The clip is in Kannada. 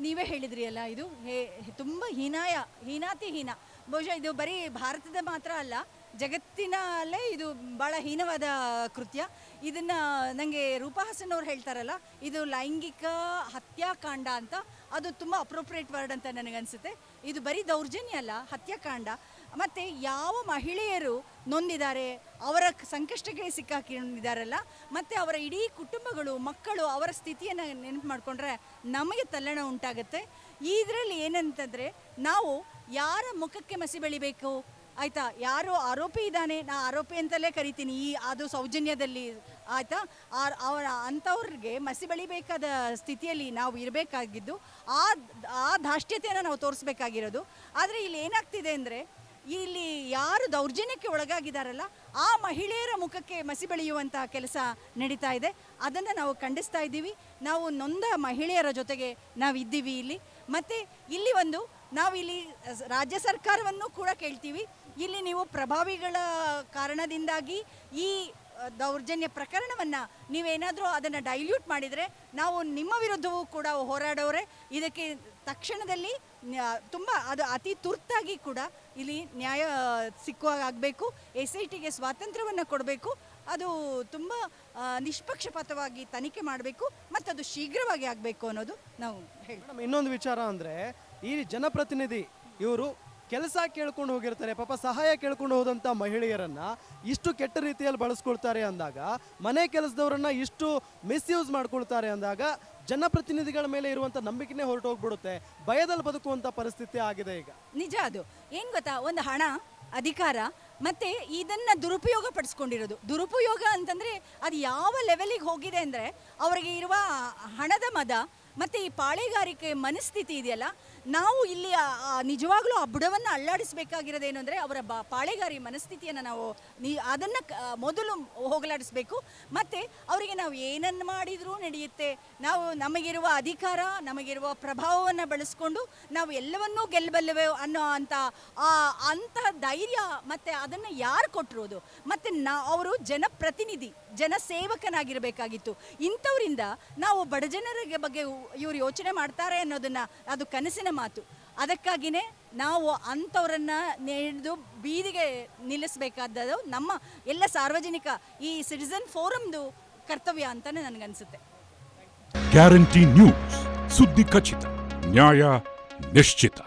ನೀವೇ ಹೇಳಿದ್ರಿ ಅಲ್ಲ, ಇದು ಹೇ- ತುಂಬ ಹೀನಾಯ, ಹೀನಾತಿ ಹೀನ. ಬಹುಶಃ ಇದು ಬರೀ ಭಾರತದ ಮಾತ್ರ ಅಲ್ಲ ಜಗತ್ತಿನಲ್ಲೇ ಇದು ಭಾಳ ಹೀನವಾದ ಕೃತ್ಯ. ಇದನ್ನು ನನಗೆ ರೂಪಾ ಅವ್ರು ಹೇಳ್ತಾರಲ್ಲ, ಇದು ಲೈಂಗಿಕ ಹತ್ಯಾಕಾಂಡ ಅಂತ. ಅದು ತುಂಬ ಅಪ್ರೋಪ್ರಿಯೇಟ್ ವರ್ಡ್ ಅಂತ ನನಗನ್ಸುತ್ತೆ. ಇದು ಬರೀ ದೌರ್ಜನ್ಯ ಅಲ್ಲ, ಹತ್ಯಾಕಾಂಡ. ಮತ್ತು ಯಾವ ಮಹಿಳೆಯರು ನೊಂದಿದ್ದಾರೆ, ಅವರ ಸಂಕಷ್ಟಕ್ಕೆ ಸಿಕ್ಕಾಕೊಂಡಿದ್ದಾರಲ್ಲ ಮತ್ತು ಅವರ ಇಡೀ ಕುಟುಂಬಗಳು, ಮಕ್ಕಳು ಅವರ ಸ್ಥಿತಿಯನ್ನು ನೆನಪು ಮಾಡಿಕೊಂಡ್ರೆ ನಮಗೆ ತಲ್ಲಣ ಉಂಟಾಗುತ್ತೆ. ಇದರಲ್ಲಿ ಏನಂತಂದರೆ, ನಾವು ಯಾರ ಮುಖಕ್ಕೆ ಮಸಿ ಬೆಳಿಬೇಕು? ಆಯಿತಾ? ಯಾರು ಆರೋಪಿ ಇದ್ದಾನೆ. ನಾ ಆರೋಪಿ ಅಂತಲೇ ಕರಿತೀನಿ. ಈ ಅದು ಸೌಜನ್ಯದಲ್ಲಿ, ಆಯಿತಾ? ಅವರ ಅಂಥವ್ರಿಗೆ ಮಸಿ ಬಳಿಬೇಕಾದ ಸ್ಥಿತಿಯಲ್ಲಿ ನಾವು ಇರಬೇಕಾಗಿದ್ದು, ಆ ಆ ಧಾಷ್ಟ್ಯತೆಯನ್ನು ನಾವು ತೋರಿಸ್ಬೇಕಾಗಿರೋದು. ಆದರೆ ಇಲ್ಲಿ ಏನಾಗ್ತಿದೆ ಅಂದರೆ, ಇಲ್ಲಿ ಯಾರು ದೌರ್ಜನ್ಯಕ್ಕೆ ಒಳಗಾಗಿದ್ದಾರಲ್ಲ ಆ ಮಹಿಳೆಯರ ಮುಖಕ್ಕೆ ಮಸಿ ಬೆಳೆಯುವಂತಹ ಕೆಲಸ ನಡೀತಾ ಇದೆ. ಅದನ್ನು ನಾವು ಖಂಡಿಸ್ತಾ ಇದ್ದೀವಿ. ನಾವು ನೊಂದ ಮಹಿಳೆಯರ ಜೊತೆಗೆ ನಾವು ಇದ್ದೀವಿ ಇಲ್ಲಿ. ಮತ್ತು ಇಲ್ಲಿ ಒಂದು, ನಾವು ಇಲ್ಲಿ ರಾಜ್ಯ ಸರ್ಕಾರವನ್ನು ಕೂಡ ಕೇಳ್ತೀವಿ. ಇಲ್ಲಿ ನೀವು ಪ್ರಭಾವಿಗಳ ಕಾರಣದಿಂದಾಗಿ ಈ ದೌರ್ಜನ್ಯ ಪ್ರಕರಣವನ್ನು ನೀವೇನಾದರೂ ಅದನ್ನು ಡೈಲ್ಯೂಟ್ ಮಾಡಿದರೆ ನಾವು ನಿಮ್ಮ ವಿರುದ್ಧವೂ ಕೂಡ ಹೋರಾಡೋರೆ. ಇದಕ್ಕೆ ತಕ್ಷಣದಲ್ಲಿ ತುಂಬ ಅದು ಅತಿ ತುರ್ತಾಗಿ ಕೂಡ ಇಲ್ಲಿ ನ್ಯಾಯ ಸಿಕ್ಕುವಾಗ ಆಗಬೇಕು. ಎಸ್ ಐ ಟಿಗೆ ಸ್ವಾತಂತ್ರ್ಯವನ್ನು ಕೊಡಬೇಕು. ಅದು ತುಂಬ ನಿಷ್ಪಕ್ಷಪಾತವಾಗಿ ತನಿಖೆ ಮಾಡಬೇಕು. ಮತ್ತು ಅದು ಶೀಘ್ರವಾಗಿ ಆಗಬೇಕು ಅನ್ನೋದು ನಾವು ಹೇಳಿ ಇನ್ನೊಂದು ವಿಚಾರ ಅಂದರೆ ಈ ಜನಪ್ರತಿನಿಧಿ ಇವರು ಕೆಲಸ ಕೇಳ್ಕೊಂಡು ಹೋಗಿರ್ತಾರೆ, ಪಾಪ ಸಹಾಯ ಕೇಳ್ಕೊಂಡು ಹೋದಂಥ ಮಹಿಳೆಯರನ್ನ ಇಷ್ಟು ಕೆಟ್ಟ ರೀತಿಯಲ್ಲಿ ಬಳಸ್ಕೊಳ್ತಾರೆ ಅಂದಾಗ, ಮನೆ ಕೆಲಸದವರನ್ನ ಇಷ್ಟು ಮಿಸ್ಯೂಸ್ ಮಾಡ್ಕೊಳ್ತಾರೆ ಅಂದಾಗ ಜನಪ್ರತಿನಿಧಿಗಳ ಮೇಲೆ ಇರುವಂಥ ನಂಬಿಕೆನೇ ಹೊರಟು ಹೋಗ್ಬಿಡುತ್ತೆ ಭಯದಲ್ಲಿ ಬದುಕುವಂಥ ಪರಿಸ್ಥಿತಿ ಆಗಿದೆ ಈಗ. ನಿಜ ಅದು. ಏನು ಗೊತ್ತಾ? ಒಂದು ಹಣ, ಅಧಿಕಾರ, ಮತ್ತೆ ಇದನ್ನ ದುರುಪಯೋಗ ಪಡಿಸ್ಕೊಂಡಿರೋದು. ದುರುಪಯೋಗ ಅಂತಂದ್ರೆ ಅದು ಯಾವ ಲೆವೆಲಿಗೆ ಹೋಗಿದೆ ಅಂದ್ರೆ, ಅವರಿಗೆ ಇರುವ ಹಣದ ಮದ ಮತ್ತೆ ಈ ಪಾಳೆಗಾರಿಕೆ ಮನಸ್ಥಿತಿ ಇದೆಯಲ್ಲ, ನಾವು ಇಲ್ಲಿ ನಿಜವಾಗ್ಲೂ ಆ ಬುಡವನ್ನು ಅಲ್ಲಾಡಿಸ್ಬೇಕಾಗಿರೋದೇನು ಅಂದರೆ ಅವರ ಬ, ಪಾಳೆಗಾರಿ ಮನಸ್ಥಿತಿಯನ್ನು ನಾವು ನೀ, ಅದನ್ನು ಮೊದಲು ಹೋಗಲಾಡಿಸ್ಬೇಕು. ಮತ್ತು ಅವರಿಗೆ ನಾವು ಏನನ್ನು ಮಾಡಿದರೂ ನಡೆಯುತ್ತೆ. ನಾವು ನಮಗಿರುವ ಅಧಿಕಾರ, ನಮಗಿರುವ ಪ್ರಭಾವವನ್ನು ಬಳಸ್ಕೊಂಡು ನಾವು ಎಲ್ಲವನ್ನೂ ಗೆಲ್ಲಬಲ್ಲವೆ ಅನ್ನೋ ಅಂಥ ಆ, ಅಂಥ ಧೈರ್ಯ ಮತ್ತು ಅದನ್ನು ಯಾರು ಕೊಟ್ಟಿರೋದು? ಮತ್ತು ನಾ, ಅವರು ಜನಪ್ರತಿನಿಧಿ, ಜನಸೇವಕನಾಗಿರಬೇಕಾಗಿತ್ತು. ಇಂಥವರಿಂದ ನಾವು ಬಡಜನರಿಗೆ ಬಗ್ಗೆ ಇವರು ಯೋಚನೆ ಮಾಡ್ತಾರೆ ಅನ್ನೋದನ್ನು ಅದು ಕನಸಿನ ಮಾತು. ಅದಕ್ಕಾಗಿಯೇ ನಾವು ಅಂಥವ್ರನ್ನ ನೆಡೆದು ಬೀದಿಗೆ ನಿಲ್ಲಿಸಬೇಕಾದದ್ದು ನಮ್ಮ ಎಲ್ಲ ಸಾರ್ವಜನಿಕ ಈ ಸಿಟಿಸನ್ ಫೋರಮ್ದು ಕರ್ತವ್ಯ ಅಂತಲೇ ನನಗನ್ಸುತ್ತೆ. ಗ್ಯಾರಂಟಿ ನ್ಯೂಸ್ ಸುದ್ದಿ ಖಚಿತ. ನ್ಯಾಯ ನಿಶ್ಚಿತ.